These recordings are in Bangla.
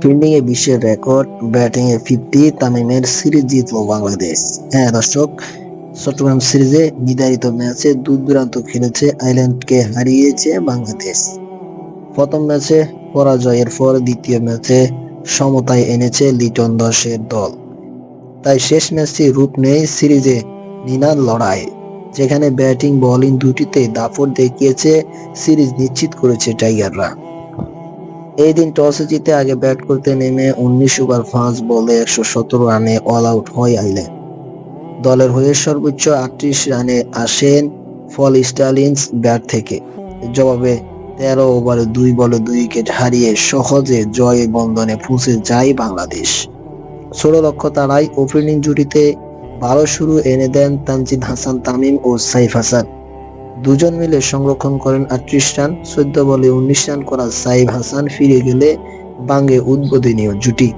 ফিল্ডিং এ বিশ্বের রেকর্ড, ব্যাটিং এ ফিফটি, তামিমের সিরিজ জিতলো বাংলাদেশ। হ্যাঁ দর্শক, চট্টগ্রাম সিরিজে নির্ধারিত ম্যাচে দূর দূরান্ত খেলেছে আইল্যান্ডকে হারিয়েছে বাংলাদেশ। প্রথম ম্যাচে পরাজয়ের পর দ্বিতীয় ম্যাচে সমতায় এনেছে লিটন দাসের দল। তাই শেষ ম্যাচটি রূপ নেই সিরিজে নিনার লড়াই, যেখানে ব্যাটিং, বোলিং দুটিতে দাপট দেখিয়েছে সিরিজ নিশ্চিত করেছে টাইগাররা। এই দিন টসে জিতে আগে ব্যাট করতে নেমে উনিশ ওভার পাঁচ বলে একশো সতেরো রানে অল আউট হয় আইল্যান্ড। দলের হয়ে সর্বোচ্চ আটত্রিশ রানে আসেন ফল স্টালিন্স ব্যাট থেকে। জবাবে তেরো ওভারে দুই বলে দুই উইকেট হারিয়ে সহজে জয় বন্ধনে পৌঁছে যায় বাংলাদেশ। ষোলো লক্ষ তারাই ওপেনিং জুটিতে ভালো শুরু এনে দেন তানজিদ হাসান, তামিম ও সাইফ হাসান। দুজন মিলে সংরক্ষণ করেন আটত্রিশ রান, চোদ্দ বলে উনিশ রান করা সাইব হাসান ফিরে গেলে বাঙ্গে উদ্বোধনীয় জুটি।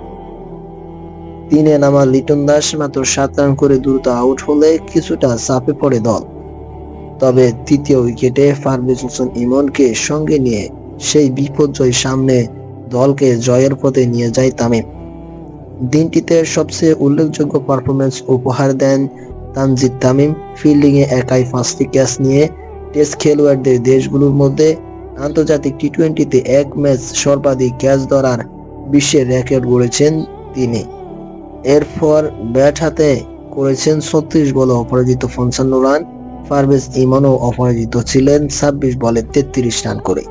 তিনে নামা লিটন দাস মাত্র সাত রান করে দ্রুত আউট হলে কিছুটা চাপে পড়ে দল। তবে তৃতীয় উইকেটে পারভেজ হোসেন ইমনকে সঙ্গে নিয়ে সেই বিপর্যয় সামনে দলকে জয়ের পথে নিয়ে যায় তামিম। দিনটিতে সবচেয়ে উল্লেখযোগ্য পারফরমেন্স উপহার দেন তানজিদ তামিম। ফিল্ডিংয়ে একাই পাঁচটি ক্যাচ নিয়ে টেস্ট খেলোয়াড়দের দেশগুলোর মধ্যে আন্তর্জাতিক টি টোয়েন্টিতে এক ম্যাচ সর্বাধিক ক্যাচ ধরার বিশ্বের রেকর্ড গড়েছেন তিনি। এরপর ব্যাট হাতে করেছেন ছত্রিশ বলে অপরাজিত পঞ্চান্ন রান। পারভেজ ইমানও অপরাজিত ছিলেন, ছাব্বিশ বলে তেত্রিশ রান করে।